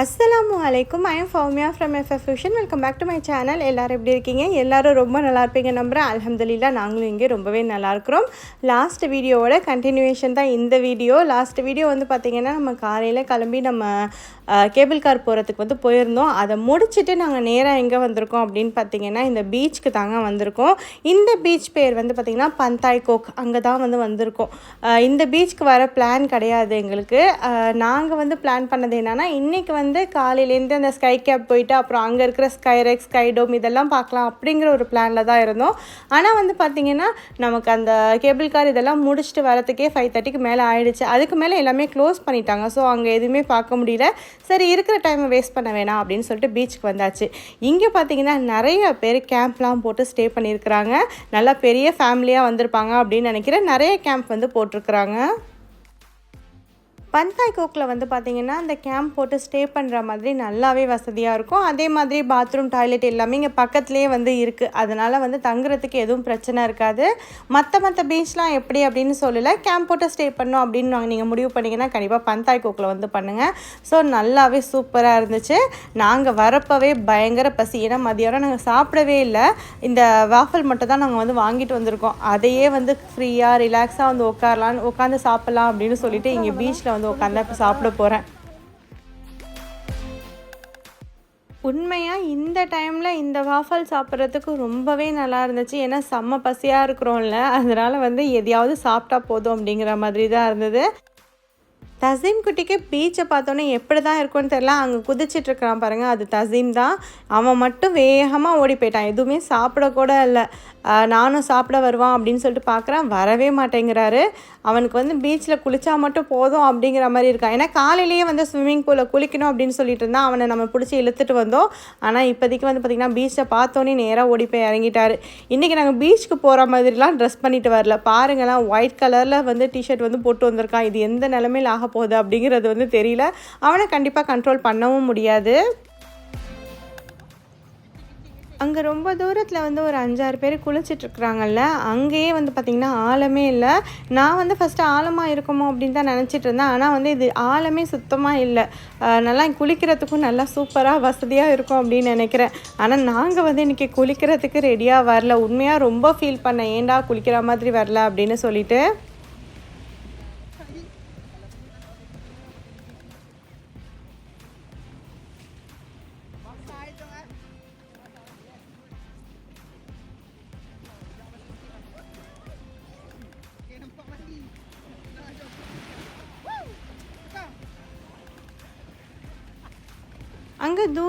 அஸ்ஸலாமு அலைக்கும் I am Fowmiya from FF fusion welcome back to my channel எல்லோரும் எப்படி இருக்கீங்க? எல்லோரும் ரொம்ப நல்லா இருப்பீங்க நம்புகிறேன் அலமதுல்லா நாங்களும் இங்கே ரொம்பவே நல்லா இருக்கிறோம். லாஸ்ட் வீடியோவோட கண்டினியூவேஷன் தான் இந்த வீடியோ லாஸ்ட் வீடியோ வந்து பார்த்திங்கன்னா நம்ம காலையில் கிளம்பி நம்ம கேபிள் கார் போகிறதுக்கு வந்து போயிருந்தோம். அதை முடிச்சுட்டு நாங்கள் நேராக எங்கே வந்திருக்கோம் அப்படின்னு பார்த்தீங்கன்னா இந்த பீச்சுக்கு தாங்க வந்திருக்கோம். இந்த பீச் பேர் வந்து பார்த்திங்கன்னா பந்தாய் கோக். அங்கே தான் வந்து வந்திருக்கோம். இந்த பீச்சுக்கு வர பிளான் கிடையாது எங்களுக்கு. நாங்கள் வந்து பிளான் பண்ணது என்னென்னா இன்றைக்கி வந்து காலையிலேருந்து அந்த ஸ்கை கேப் போயிட்டு அப்புறம் அங்கே இருக்கிற ஸ்கைரெக் ஸ்கைடோம் இதெல்லாம் பார்க்கலாம் அப்படிங்கிற ஒரு பிளானில் தான் இருந்தோம். ஆனால் வந்து பார்த்திங்கன்னா நமக்கு அந்த கேபிள் கார் இதெல்லாம் முடிச்சுட்டு வரத்துக்கே ஃபைவ் தேர்ட்டிக்கு மேலே ஆயிடுச்சு. அதுக்கு மேலே எல்லாமே க்ளோஸ் பண்ணிட்டாங்க. ஸோ அங்கே எதுவுமே பார்க்க முடியல. சரி இருக்கிற டைமை வேஸ்ட் பண்ண வேணாம் அப்படின்னு சொல்லிட்டு பீச்சுக்கு வந்தாச்சு. இங்கே பார்த்தீங்கன்னா நிறைய பேர் கேம்ப்லாம் போட்டு ஸ்டே பண்ணியிருக்கிறாங்க. நல்லா பெரிய ஃபேமிலியாக வந்திருப்பாங்க அப்படின்னு நினைக்கிறேன். நிறைய கேம்ப் வந்து போட்டிருக்கிறாங்க. பந்தாய் கோக்கில் வந்து பார்த்தீங்கன்னா அந்த கேம்ப் போட்டு ஸ்டே பண்ணுற மாதிரி நல்லாவே வசதியாக இருக்கும். அதே மாதிரி பாத்ரூம் டாய்லெட் எல்லாமே இங்கே பக்கத்துலேயே வந்து இருக்குது. அதனால் வந்து தங்குறதுக்கு எதுவும் பிரச்சனை இருக்காது. மற்ற மற்ற பீச்லாம் எப்படி அப்படின்னு சொல்லலை. கேம்ப் போட்டு ஸ்டே பண்ணோம் அப்படின்னு நாங்கள் நீங்கள் முடிவு பண்ணிங்கன்னா கண்டிப்பாக பந்தாய் கோக்கில் வந்து பண்ணுங்கள் ஸோ நல்லாவே சூப்பராக இருந்துச்சு. நாங்கள் வரப்பவே பயங்கர பசி. ஏன்னா மதியானம் நாங்கள் சாப்பிடவே இல்லை. இந்த வாஃபல் மட்டும் தான் நாங்கள் வந்து வாங்கிட்டு வந்திருக்கோம். அதையே வந்து ஃப்ரீயாக ரிலாக்ஸாக வந்து உட்காரலாம் உட்காந்து சாப்பிட்லாம் அப்படின்னு சொல்லிட்டு இங்கே பீச்சில் வந்து உட்காந்து இப்போ சாப்பிட போகிறேன் உண்மையாக இந்த டைமில் இந்த வாஃபல் சாப்பிட்றதுக்கு ரொம்பவே நல்லா இருந்துச்சு. ஏன்னா செம்ம பசியாக இருக்கிறோம்ல. அதனால் வந்து எதையாவது சாப்பிட்டா போதும் அப்படிங்கிற மாதிரி தான் இருந்தது. தசீம் குட்டிக்கு பீச்சை பார்த்தோன்னே எப்படி தான் இருக்கும்னு தெரில அங்கே குதிச்சிட்டு இருக்கிறான் பாருங்கள் அது தசீம் தான். அவன் மட்டும் வேகமாக ஓடி போயிட்டான். எதுவுமே சாப்பிடக்கூட இல்லை. நானும் சாப்பிட வருவான் அப்படின்னு சொல்லிட்டு பார்க்குறேன். வரவே மாட்டேங்கிறாரு. அவனுக்கு வந்து பீச்சில் குளித்தா மட்டும் போதும் அப்படிங்கிற மாதிரி இருக்கான் ஏன்னா காலையிலேயே வந்து ஸ்விம்மிங் பூலில் குளிக்கணும் அப்படின்னு சொல்லிட்டு இருந்தால் அவனை நம்ம பிடிச்சி இழுத்துட்டு வந்தோம். ஆனால் இப்போதைக்கு வந்து பார்த்திங்கன்னா பீச்சை பார்த்தோன்னே நேராக ஓடி போய் இறங்கிட்டார். இன்றைக்கி நாங்கள் பீச்சுக்கு போகிற மாதிரிலாம் ட்ரெஸ் பண்ணிட்டு வரல. பாருங்களேன் ஒயிட் கலரில் வந்து டிஷர்ட் வந்து போட்டு வந்திருக்கான். இது எந்த நிலமையில் ஆக போகுது அப்படிங்கிறது வந்து தெரியல. அவனை கண்டிப்பாக கண்ட்ரோல் பண்ணவும் முடியாது. அங்கே ரொம்ப தூரத்தில் வந்து ஒரு அஞ்சாறு பேர் குளிச்சிட்ருக்குறாங்கல்ல அங்கேயே வந்து பார்த்திங்கன்னா ஆழமே இல்லை. நான் வந்து ஃபஸ்ட்டு ஆழமாக இருக்குமோ அப்படின்னு தான் நினச்சிட்டு இருந்தேன். ஆனால் வந்து இது ஆழமே சுத்தமாக இல்லை. நல்லா குளிக்கிறதுக்கும் நல்லா சூப்பராக வசதியாக இருக்கும் அப்படின்னு நினைக்கிறேன். ஆனால் நாங்கள் வந்து இன்றைக்கி குளிக்கிறதுக்கு ரெடியாக வரல. உண்மையாக ரொம்ப ஃபீல் பண்ணேன். ஏன்டா குளிக்கிற மாதிரி வரல அப்படின்னு சொல்லிட்டு.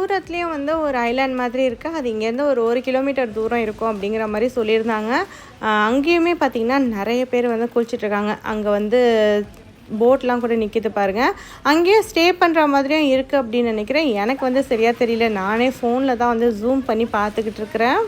தூரத்துலேயும் வந்து ஒரு ஐலாண்ட் மாதிரி இருக்குது அது இங்கேருந்து ஒரு ஒரு கிலோமீட்டர் தூரம் இருக்கும் அப்படிங்கிற மாதிரி சொல்லியிருந்தாங்க. அங்கேயுமே பார்த்திங்கன்னா நிறைய பேர் வந்து குளிச்சிட்ருக்காங்க அங்கே வந்து போட்லாம் கூட நிற்கிது பாருங்கள் அங்கேயே ஸ்டே பண்ணுற மாதிரியும் இருக்குது அப்படின்னு நினைக்கிறேன். எனக்கு வந்து சரியாக தெரியல. நானே ஃபோனில் தான் வந்து ஜூம் பண்ணி பார்த்துக்கிட்டு இருக்கிறேன்.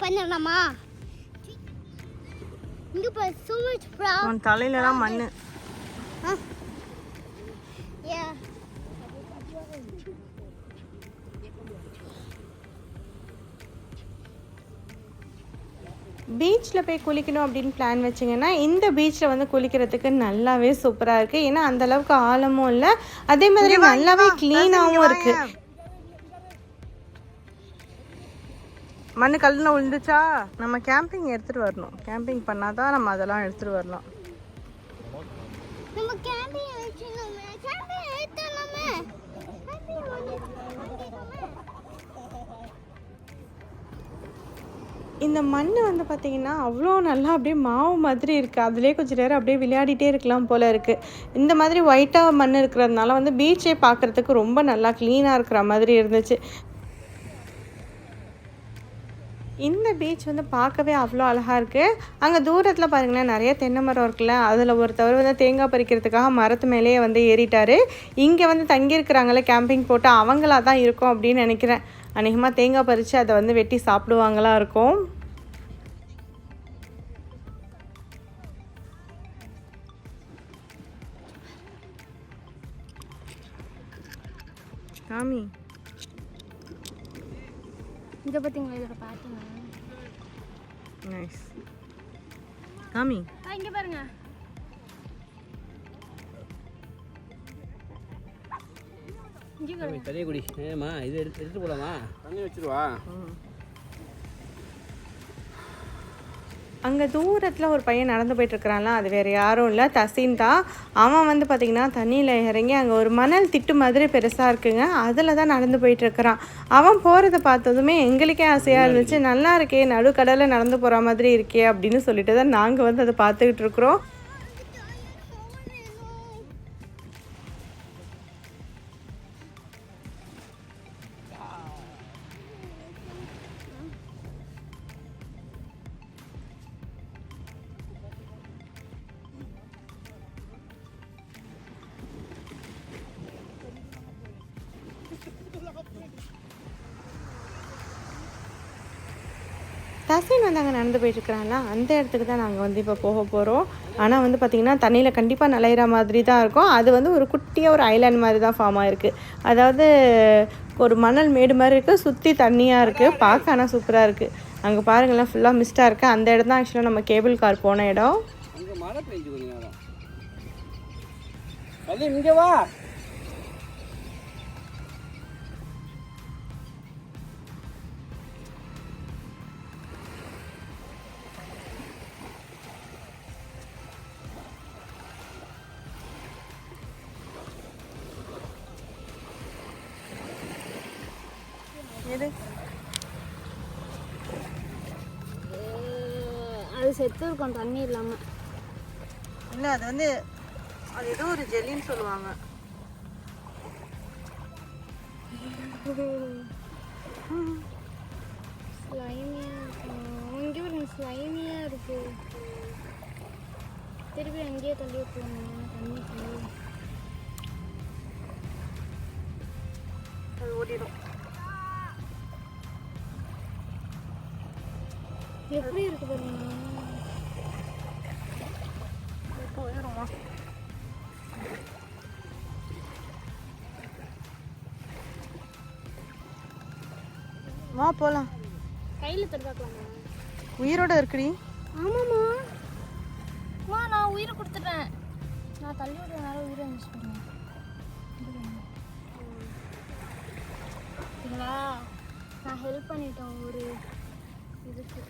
பண்ணலாமா இங்க பாரு so much brown உன் தலையிலலாம் மண் yeah பீச்சில் போய் குளிக்கணும் அப்படின்னு பிளான் வச்சிங்கன்னா இந்த பீச்சில் வந்து குளிக்கிறதுக்கு நல்லாவே சூப்பராக இருக்குது ஏன்னா அந்த அளவுக்கு ஆழமும் இல்லை. அதே மாதிரி நல்லாவே க்ளீனாகவும் இருக்குது மண்ணு கல்லில் விழுந்துச்சா? நம்ம கேம்பிங் எடுத்துகிட்டு வரணும். கேம்பிங் பண்ணாதான் நம்ம அதெல்லாம் எடுத்துகிட்டு வரலாம். இந்த மண் வந்து பார்த்திங்கன்னா அவ்வளோ நல்லா அப்படியே மாவு மாதிரி இருக்குது அதுலேயே கொஞ்சம் நேரம் அப்படியே விளையாடிட்டே இருக்கலாம் போல் இருக்குது இந்த மாதிரி ஒயிட்டாக மண் இருக்கிறதுனால வந்து பீச்சே பார்க்குறதுக்கு ரொம்ப நல்லா க்ளீனாக இருக்கிற மாதிரி இருந்துச்சு. இந்த பீச் வந்து பார்க்கவே அவ்வளோ அழகாக இருக்குது அங்கே தூரத்தில் பாருங்களேன் நிறைய தென்னை மரம் இருக்குல்ல அதில் ஒருத்தவர் வந்து தேங்காய் பறிக்கிறதுக்காக மரத்து மேலேயே வந்து ஏறிட்டார். இங்கே வந்து தங்கியிருக்கிறாங்களே கேம்பிங் போட்டு அவங்களா தான் இருக்கும் அப்படின்னு நினைக்கிறேன். அநேகமாக தேங்காய் பறித்து அதை வந்து வெட்டி சாப்பிடுவாங்களா இருக்கும். சாமி. இதை பார்த்தீங்களா இதோட நைஸ் ஆ இங்கே பாருங்க பெரிய குடி ஏமா இது எடுத்து எடுத்துட்டு போலாமா தண்ணி வச்சிருவா அங்கே தூரத்தில் ஒரு பையன் நடந்து போயிட்டுருக்கிறான்ல அது வேறு யாரும் இல்லை. தசீன் தான். அவன் வந்து பார்த்திங்கன்னா தண்ணியில் இறங்கி அங்கே ஒரு மணல் திட்டு மாதிரி பெருசாக இருக்குங்க. அதில் தான் நடந்து போயிட்டுருக்கிறான். அவன் போகிறத பார்த்ததுமே எங்களுக்கே ஆசையாக இருந்துச்சு. நல்லா இருக்கே நடுக்கடலில் நடந்து போகிற மாதிரி இருக்கே அப்படின்னு சொல்லிட்டு தான் நாங்கள் வந்து அதை பார்த்துக்கிட்டு இருக்கிறோம் சசின் வந்து அங்கே நடந்து போயிட்டுருக்கிறாங்களா அந்த இடத்துக்கு தான் நாங்கள் வந்து இப்போ போக போகிறோம் ஆனால் வந்து பார்த்திங்கன்னா தண்ணியில் கண்டிப்பாக நலையிற மாதிரி தான் இருக்கும். அது வந்து ஒரு குட்டியாக ஒரு ஐலாண்ட் மாதிரி தான் ஃபார்ம் ஆகிருக்கு அதாவது ஒரு மணல் மேடு மாதிரி இருக்குது சுற்றி தண்ணியாக இருக்குது பார்க்க ஆனால் சூப்பராக இருக்குது அங்கே பாருங்களேன் ஃபுல்லாக மிஸ்டாக இருக்குது அந்த இடம் தான் ஆக்சுவலாக நம்ம கேபிள் கார் போன இடம். இங்கே வா. அது செத்து இருக்கும் தண்ணி இல்லாமல் இல்லை அது வந்து அது ஏதோ ஒரு ஜெல்லின்னு சொல்லுவாங்க. ஸ்லைமியாக இருக்கும். இங்கே ஒரு ஸ்லைமியாக இருக்கு. திருப்பி அங்கேயே தள்ளி விட்டுருவாங்க தண்ணி அது ஓடிடும். எப்படி இருக்கு பாருங்க? வா போகலாம் கையில் தருவாக்கலாமா உயிரோட இருக்குடி. ஆமாம்மா. வா நான் உயிரை கொடுத்துட்டேன். நான் தள்ளி விடுறதுனால உயிரை மிஸ் சரிங்களா நான் ஹெல்ப் பண்ணிட்டேன் ஒரு இதுக்கு.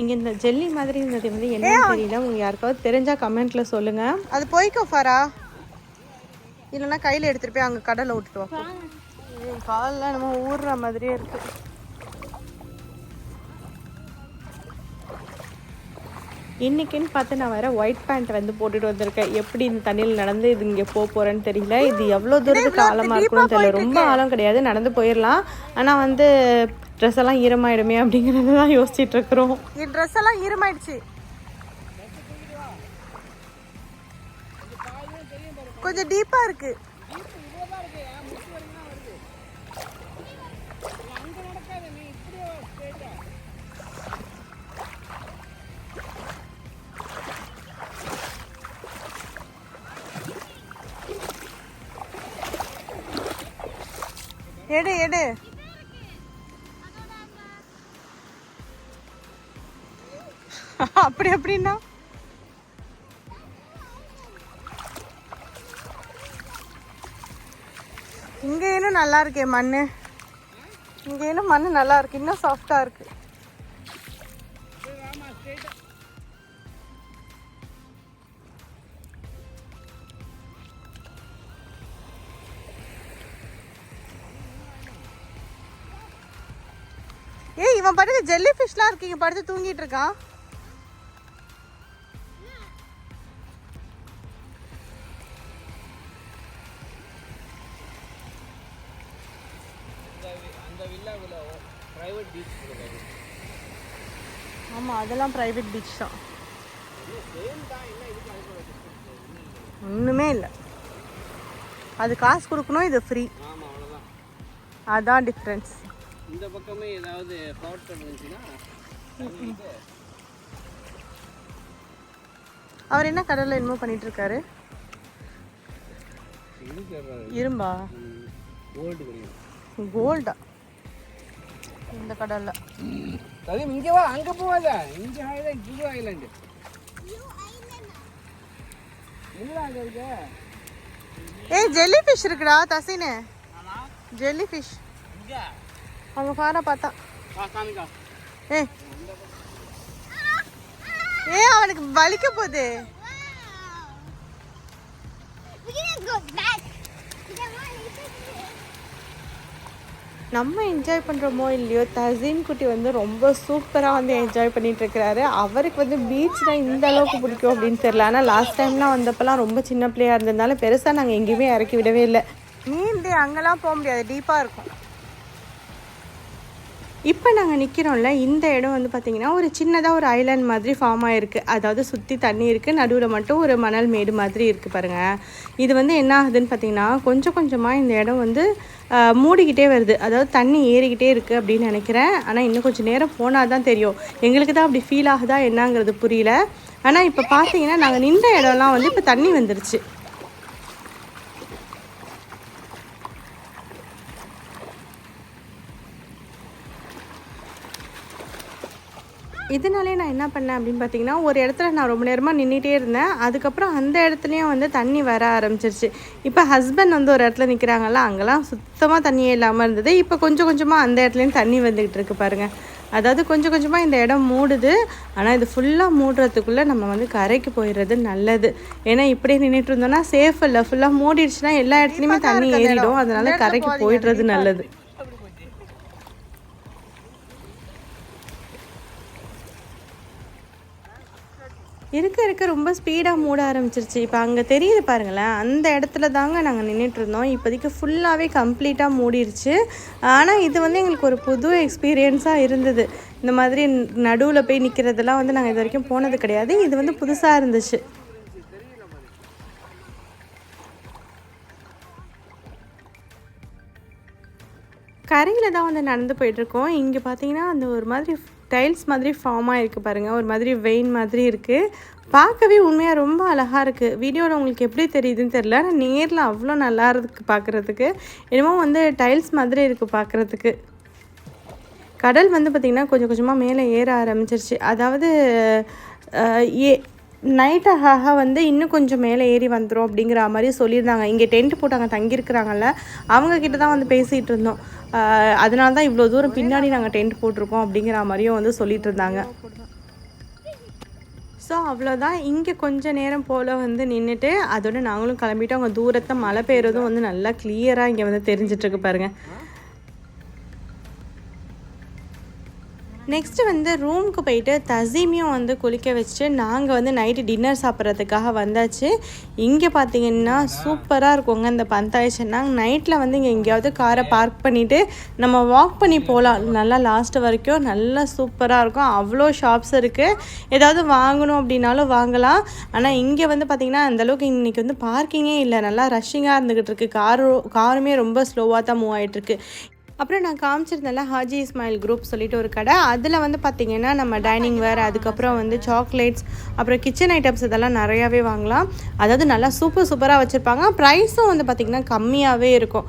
இங்கே இந்த ஜெல்லி மாதிரி இருந்தது வந்து என்னன்னு தெரியல. உங்களுக்கு யாருக்காவது தெரிஞ்சா கமெண்ட்ல சொல்லுங்க. அது போய்க்கோ ஃபாரா. இல்லைன்னா கையில் எடுத்துட்டு போய் அங்கே கடலை விட்டுட்டு வா. ஏய், கால்லாம் நம்ம ஊறுற மாதிரியே இருக்கு. இன்னைக்குன்னு பார்த்து நான் வேற ஒயிட் பேண்ட் வந்து போட்டுட்டு வந்திருக்கேன். எப்படி இந்த தண்ணியில் நடந்து இது இங்கே போக போறேன்னு தெரியல. இது எவ்வளோ தூரத்துக்கு ஆழமா இருக்கும்னு தெரியல. ரொம்ப ஆழம் கிடையாது. நடந்து போயிடலாம். ஆனால் வந்து ட்ரெஸ் எல்லாம் ஈரமாயிடுமே அப்படிங்கிறத தான் யோசிச்சுட்டு இருக்கிறோம் என் ட்ரெஸ் எல்லாம் ஈரமாயிடுச்சு. கொஞ்சம் டீப்பா இருக்கு. எடு எடு. அப்படி அப்படின்னா? இங்க இன்னும் நல்லா இருக்கே மண்ணு. இங்க இன்னும் மண்ணு நல்லா இருக்கு. இன்னும் சாஃப்டா இருக்கு. ஏய் இவன் பாட்டுக்கு ஜெல்லி ஃபிஷ்லாம் இருக்கு இங்க படுத்து தூங்கிட்டு இருக்கான். அதெல்லாம் ப்ரைவேட் பீச் தான். ஒன்றுமே இல்லை. அது காசு கொடுக்கணும் இது ஃப்ரீ அதான் டிஃப்ரென்ஸ் இந்த பக்கமே ஏதாவது அவர் என்ன கடலில் என்னமோ பண்ணிட்டு இருக்காரு இரும்பா? கோல்டு கோல்டா இந்த கடலில் அதே இங்கே வா அங்கே போகாத. இங்கே ஐலாண்ட் புது ஐலாண்டு இல்லை அங்கே இருக்கு? ஏய் ஜெல்லி ஃபிஷ் இருக்குடா தசினு ஜெல்லி ஃபிஷ் அவங்க பாரா பார்த்தா. ஏய் ஏ. அவனுக்கு வலிக்க போகுது. நம்ம என்ஜாய் பண்ணுறோமோ இல்லையோ தசீன் குட்டி வந்து ரொம்ப சூப்பராக வந்து என்ஜாய் பண்ணிகிட்ருக்கிறாரு அவருக்கு வந்து பீச்னா இந்த அளவுக்கு பிடிக்கும் அப்படின்னு தெரியல. ஆனால் லாஸ்ட் டைம்லாம் வந்தப்பெல்லாம் ரொம்ப சின்ன பிள்ளையாக இருந்ததுனால பெருசாக நாங்கள் எங்கேயுமே இறக்கி விடவே இல்லை. நீந்தி அங்கெல்லாம் போக முடியாது? டீப்பாக இருக்கும். இப்போ நாங்கள் நிற்கிறோம்ல இந்த இடம் வந்து பார்த்திங்கன்னா ஒரு சின்னதாக ஒரு ஐலாண்ட் மாதிரி ஃபார்ம் ஆகிருக்கு அதாவது சுற்றி தண்ணி இருக்குது நடுவில் மட்டும் ஒரு மணல் மேடு மாதிரி இருக்குது பாருங்கள் இது வந்து என்ன ஆகுதுன்னு பார்த்திங்கன்னா கொஞ்சம் கொஞ்சமாக இந்த இடம் வந்து மூடிக்கிட்டே வருது. அதாவது தண்ணி ஏறிக்கிட்டே இருக்குது அப்படின்னு நினைக்கிறேன். ஆனால் இன்னும் கொஞ்சம் நேரம் போனால் தான் தெரியும். எங்களுக்கு தான் அப்படி ஃபீல் ஆகுதா என்னங்கிறது புரியல. ஆனால் இப்போ பார்த்தீங்கன்னா நாங்கள் நின்ற இடம்லாம் வந்து இப்போ தண்ணி வந்துருச்சு. இதனாலே நான் என்ன பண்ணேன் அப்படின்னு பார்த்தீங்கன்னா ஒரு இடத்துல நான் ரொம்ப நேரமாக நின்றுட்டே இருந்தேன். அதுக்கப்புறம் அந்த இடத்துலையும் வந்து தண்ணி வர ஆரம்பிச்சிருச்சு. இப்போ ஹஸ்பண்ட் வந்து ஒரு இடத்துல நிற்கிறாங்கல்ல அங்கெல்லாம் சுத்தமாக தண்ணியே இல்லாமல் இருந்தது. இப்போ கொஞ்சம் கொஞ்சமாக அந்த இடத்துலையும் தண்ணி வந்துக்கிட்டு இருக்கு பாருங்கள் அதாவது கொஞ்சம் கொஞ்சமாக இந்த இடம் மூடுது. ஆனால் இது ஃபுல்லாக மூடுறதுக்குள்ளே நம்ம வந்து கரைக்கு போயிடுறது நல்லது. ஏன்னா இப்படியே நின்றுட்டு இருந்தோம்னா சேஃப் இல்லை. ஃபுல்லாக மூடிடுச்சுன்னா எல்லா இடத்துலையுமே தண்ணி ஏறிடும். அதனால கரைக்கு போயிடுறது நல்லது. இருக்க இருக்க ரொம்ப ஸ்பீடாக மூட ஆரம்பிச்சிருச்சு. இப்போ அங்கே தெரியுது பாருங்களேன் அந்த இடத்துல தாங்க நாங்கள் நின்றுட்டு இருந்தோம். இப்போதைக்கு ஃபுல்லாகவே கம்ப்ளீட்டாக மூடிருச்சு. ஆனால் இது வந்து எங்களுக்கு ஒரு புது எக்ஸ்பீரியன்ஸாக இருந்தது. இந்த மாதிரி நடுவில் போய் நிற்கிறதெல்லாம் வந்து நாங்கள் இது வரைக்கும் போனது கிடையாது. இது வந்து புதுசாக இருந்துச்சு. கரையில் தான் வந்து நடந்து போயிட்டுருக்கோம் இங்கே பார்த்தீங்கன்னா அந்த ஒரு மாதிரி டைல்ஸ் மாதிரி ஃபார்மாக இருக்குது பாருங்கள் ஒரு மாதிரி வெயின் மாதிரி இருக்குது பார்க்கவே உண்மையாக ரொம்ப அழகாக இருக்குது வீடியோவில் உங்களுக்கு எப்படி தெரியுதுன்னு தெரியல. ஆனால் நேரில் அவ்வளோ நல்லா இருக்கு பார்க்குறதுக்கு. என்னமோ வந்து டைல்ஸ் மாதிரி இருக்குது பார்க்குறதுக்கு. கடல் வந்து பார்த்திங்கன்னா கொஞ்சம் கொஞ்சமாக மேலே ஏற ஆரம்பிச்சிருச்சு. அதாவது ஏ நைட் ஆக வந்து இன்னும் கொஞ்சம் மேலே ஏறி வந்துடும் அப்படிங்கிற மாதிரி சொல்லியிருந்தாங்க. இங்கே டென்ட் போட்டாங்க தங்கியிருக்கிறாங்கல்ல அவங்கக்கிட்ட தான் வந்து பேசிகிட்டு இருந்தோம். அதனால தான் இவ்வளோ தூரம் பின்னாடி நாங்கள் டென்ட் போட்டிருக்கோம் அப்படிங்கிற மாதிரியும் வந்து சொல்லிட்டு இருந்தாங்க. ஸோ அவ்வளோதான் இங்கே கொஞ்ச நேரம் போல் வந்து நின்றுட்டு அதோட நாங்களும் கிளம்பிட்டு அவங்க தூரத்தை மழை பெய்கிறதும் வந்து நல்லா கிளியராக இங்கே வந்து தெரிஞ்சிட்ருக்கு பாருங்கள் நெக்ஸ்ட்டு வந்து ரூமுக்கு போயிட்டு தசீமியும் வந்து குளிக்க வச்சுட்டு நாங்கள் வந்து நைட்டு டின்னர் சாப்பிட்றதுக்காக வந்தாச்சு. இங்கே பார்த்தீங்கன்னா சூப்பராக இருக்குங்க இந்த பந்தாய் நைட்டில் வந்து இங்கே எங்கேயாவது காரை பார்க் பண்ணிவிட்டு நம்ம வாக் பண்ணி போகலாம் நல்லா லாஸ்ட்டு வரைக்கும் நல்லா சூப்பராக இருக்கும். அவ்வளோ ஷாப்ஸ் இருக்குது ஏதாவது வாங்கணும் அப்படின்னாலும் வாங்கலாம். ஆனால் இங்கே வந்து பார்த்திங்கன்னா அந்தளவுக்கு இன்றைக்கி வந்து பார்க்கிங்கே இல்லை. நல்லா ரஷ்ஷிங்காக இருந்துக்கிட்டு இருக்குது காரு காருமே ரொம்ப ஸ்லோவாக தான் மூவ் ஆகிட்டுருக்கு அப்புறம் நான் காமிச்சிருந்தேன்ல ஹாஜி இஸ்மாயில் குரூப் சொல்லிட்டு ஒரு கடை. அதில் வந்து பார்த்திங்கன்னா நம்ம டைனிங் வேர் அதுக்கப்புறம் வந்து சாக்லேட்ஸ் அப்புறம் கிச்சன் ஐட்டம்ஸ் இதெல்லாம் நிறையாவே வாங்கலாம். அதாவது நல்லா சூப்பர் சூப்பராக வச்சுருப்பாங்க. ப்ரைஸும் வந்து பார்த்திங்கன்னா கம்மியாகவே இருக்கும்.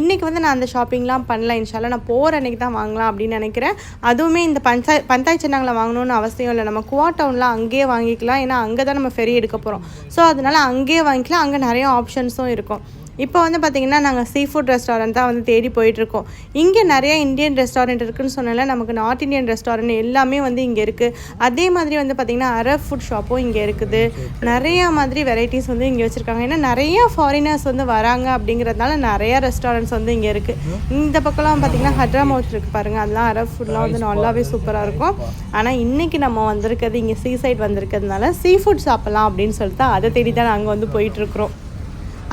இன்றைக்கி வந்து நான் அந்த ஷாப்பிங்லாம் பண்ணல. இன்ஷால நான் போகிற அன்னைக்கு தான் வாங்கலாம் அப்படின்னு நினைக்கிறேன். அதுவுமே இந்த பஞ்சாய் பஞ்சாயத்து சின்னங்களை வாங்கணும்னு அவசியம் இல்லை. நம்ம குவா டவுனில் அங்கேயே வாங்கிக்கலாம். ஏன்னா அங்கே தான் நம்ம ஃபெரி எடுக்க போகிறோம் ஸோ அதனால அங்கேயே வாங்கிக்கலாம். அங்கே நிறைய ஆப்ஷன்ஸும் இருக்கும். இப்போ வந்து பார்த்திங்கன்னா நாங்கள் சீ ஃபுட் ரெஸ்டாரண்ட் தான் வந்து தேடி போயிட்டுருக்கோம். இங்கே நிறைய இந்தியன் ரெஸ்டாரண்ட் இருக்குன்னு சொன்னால நமக்கு நார்த் இந்தியன் ரெஸ்டாரண்ட் எல்லாமே வந்து இங்கே இருக்குது அதே மாதிரி வந்து பார்த்திங்கன்னா அரப் ஃபுட் ஷாப்பும் இங்கே இருக்குது. நிறைய மாதிரி வெரைட்டிஸ் வந்து இங்கே வச்சுருக்காங்க. ஏன்னா நிறைய ஃபாரினர்ஸ் வந்து வராங்க அப்படிங்கிறதுனால நிறைய ரெஸ்டாரண்ட்ஸ் வந்து இங்கே இருக்குது இந்த பக்கம்லாம் பார்த்திங்கன்னா ஹட்ராமவுத் இருக்குது பாருங்கள் அதெல்லாம் அரப் ஃபுட்லாம் வந்து நல்லாவே சூப்பராக இருக்கும். ஆனால் இன்றைக்கி நம்ம வந்திருக்கிறது இங்கே சீ சைட் வந்திருக்கிறதுனால சீ ஃபுட் சாப்பிட்லாம் அப்படின்னு சொல்லிட்டு அதை தேடி தான் நாங்கள் வந்து போயிட்டுருக்குறோம்.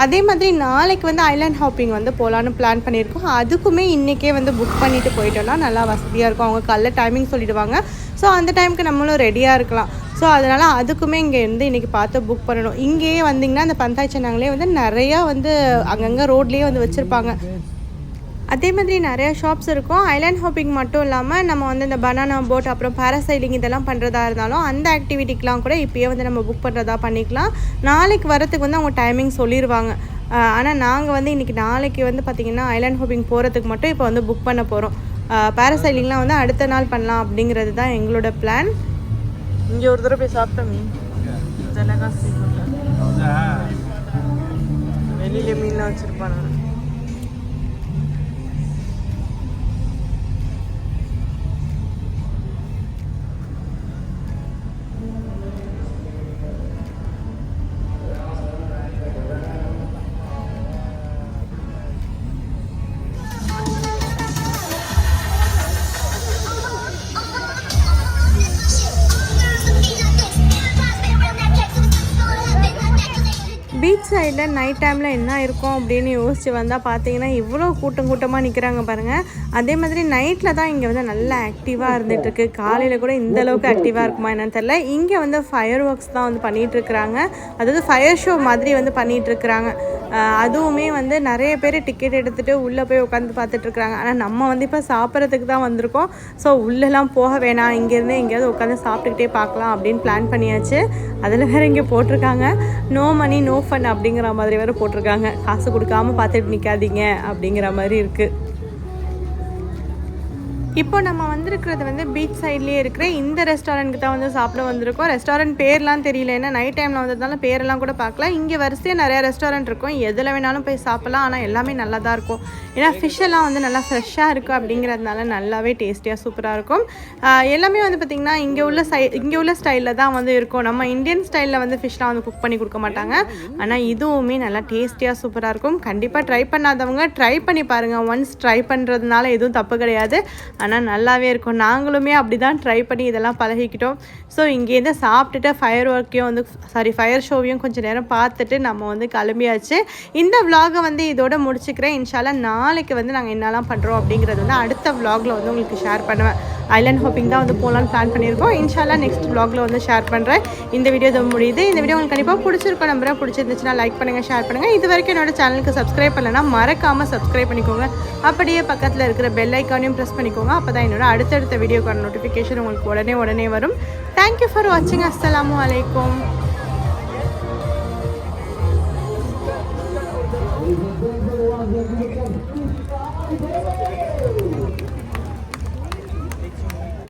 அதே மாதிரி நாளைக்கு வந்து ஐலாண்ட் ஹாப்பிங் வந்து போகலான்னு பிளான் பண்ணியிருக்கோம். அதுக்குமே இன்றைக்கே வந்து புக் பண்ணிவிட்டு போயிட்டோம்னா நல்லா வசதியாக இருக்கும். அவங்க காலைல டைமிங் சொல்லிவிடுவாங்க ஸோ அந்த டைமுக்கு நம்மளும் ரெடியாக இருக்கலாம். ஸோ அதனால் அதுக்குமே இங்கே இருந்து இன்றைக்கி பார்த்து புக் பண்ணணும். இங்கேயே வந்திங்கன்னா அந்த பந்தாய் சென்னாங்களே வந்து நிறையா வந்து அங்கங்கே ரோட்லேயே வந்து வச்சுருப்பாங்க. அதே மாதிரி நிறைய ஷாப்ஸ் இருக்கும். ஐலாண்ட் ஹாப்பிங் மட்டும் இல்லாமல் நம்ம வந்து இந்த பனானா போட் அப்புறம் பேராசைலிங் இதெல்லாம் பண்ணுறதா இருந்தாலும் அந்த ஆக்டிவிட்டிக்கெலாம் கூட இப்போயே வந்து நம்ம புக் பண்ணுறதா பண்ணிக்கலாம். நாளைக்கு வரத்துக்கு வந்து அவங்க டைமிங் சொல்லிடுவாங்க ஆனால் நாங்கள் வந்து இன்றைக்கி நாளைக்கு வந்து பார்த்திங்கன்னா ஐலாண்ட் ஹாப்பிங் போகிறதுக்கு மட்டும் இப்போ வந்து புக் பண்ண போகிறோம் பேராசைலிங்லாம் வந்து அடுத்த நாள் பண்ணலாம் அப்படிங்கிறது தான் எங்களோட பிளான் இங்கே ஒரு தடவை போய் சாப்பிட்டோமே வெளியில் மீன்லாம் வச்சுருப்பாங்க. சைடில் நைட் டைமில் என்ன இருக்கும் அப்படின்னு யோசிச்சு வந்தால் பார்த்தீங்கன்னா இவ்வளோ கூட்டம் கூட்டமாக நிற்கிறாங்க பாருங்கள் அதே மாதிரி நைட்டில் தான் இங்கே வந்து நல்லா ஆக்டிவாக இருந்துகிட்ருக்கு காலையில் கூட இந்த அளவுக்கு ஆக்டிவாக இருக்குமா என்னன்னு தெரில இங்கே வந்து ஃபயர் ஒர்க்ஸ் தான் வந்து பண்ணிகிட்டு இருக்கிறாங்க. அதாவது ஃபயர் ஷோ மாதிரி வந்து பண்ணிகிட்ருக்குறாங்க அதுவுமே வந்து நிறைய பேர் டிக்கெட் எடுத்துகிட்டு உள்ளே போய் உட்காந்து பார்த்துட்ருக்குறாங்க ஆனால் நம்ம வந்து இப்போ சாப்பிட்றதுக்கு தான் வந்திருக்கோம். ஸோ உள்ளெல்லாம் போக வேணாம். இங்கேருந்து எங்கேயாவது உட்காந்து சாப்பிட்டுக்கிட்டே பார்க்கலாம் அப்படின்னு பிளான் பண்ணியாச்சு. அதில் வேறு இங்கே போட்டிருக்காங்க. நோ மணி நோ ஃபன் அப்படிங்கிற மாதிரி வேறு போட்டிருக்காங்க. காசு கொடுக்காம பார்த்துட்டு நிற்காதீங்க அப்படிங்கிற மாதிரி இருக்குது இப்போ நம்ம வந்திருக்கிறது வந்து பீச் சைட்லேயே இருக்கிற இந்த ரெஸ்டாரண்ட்க்கு தான் வந்து சாப்பிட வந்திருக்கோம். ரெஸ்டாரண்ட் பேர்லாம் தெரியல. ஏன்னா நைட் டைமில் வந்ததுனால பேரெல்லாம் கூட பார்க்கல. இங்கே வரிசையாக நிறையா ரெஸ்டாரண்ட் இருக்கும். எதில் வேணாலும் போய் சாப்பிடலாம். ஆனால் எல்லாமே நல்லா தான் இருக்கும். ஏன்னா ஃபிஷ் எல்லாம் வந்து நல்லா ஃப்ரெஷ்ஷாக இருக்குது அப்படிங்கிறதுனால நல்லாவே டேஸ்டியாக சூப்பராக இருக்கும். எல்லாமே வந்து பார்த்திங்கன்னா இங்கே உள்ள சை இங்கே உள்ள ஸ்டைலில் தான் வந்து இருக்கும். நம்ம இந்தியன் ஸ்டைலில் வந்து ஃபிஷ்லாம் வந்து குக் பண்ணி கொடுக்க மாட்டாங்க. ஆனால் இதுவுமே நல்லா டேஸ்டியாக சூப்பராக இருக்கும். கண்டிப்பாக ட்ரை பண்ணாதவங்க ட்ரை பண்ணி பாருங்கள் ஒன்ஸ் ட்ரை பண்ணுறதுனால எதுவும் தப்பு கிடையாது. ஆனால் நல்லாவே இருக்கும். நாங்களுமே அப்படி தான் ட்ரை பண்ணி இதெல்லாம் பழகிக்கிட்டோம். ஸோ இங்கேருந்து சாப்பிட்டுட்டு ஃபயர் ஒர்க்கையும் வந்து சாரி ஃபயர் ஷோவையும் கொஞ்சம் நேரம் பார்த்துட்டு நம்ம வந்து கிளம்பியாச்சு. இந்த விலாகை வந்து இதோட முடிச்சுக்கிறேன். இன்ஷால்லாம் நாளைக்கு வந்து நாங்கள் என்னெல்லாம் பண்ணுறோம் அப்படிங்கிறது வந்து அடுத்த விலாகில் வந்து உங்களுக்கு ஷேர் பண்ணுவேன். ஐலாண்ட் ஹாப்பிங் தான் வந்து போகலான்னு பிளான் பண்ணியிருக்கோம். இன்ஷால்லா நெக்ஸ்ட் ப்ளாகில் வந்து ஷேர் பண்ணுறேன் இந்த வீடியோ தான் முடியுது. இந்த வீடியோ உங்களுக்கு கண்டிப்பாக பிடிச்சிருக்கோம் நம்பராக பிடிச்சிருந்துச்சுன்னா லைக் பண்ணுங்கள் ஷேர் பண்ணுங்கள் இது வரைக்கும் என்னோட சேனலுக்கு சப்ஸ்கிரைப் பண்ணலைன்னா மறக்காமல் சப்ஸ்கிரைப் பண்ணிக்கோங்க. அப்படியே பக்கத்தில் இருக்கிற பெல் ஐக்கானையும் ப்ரெஸ் பண்ணிக்கோங்க. அப்போ தான் என்னோட அடுத்தடுத்த வீடியோக்கான நோட்டிஃபிகேஷன் உங்களுக்கு உடனே உடனே வரும். தேங்க்யூ ஃபார் வாட்சிங் அஸ்ஸலாமு அலைக்கும்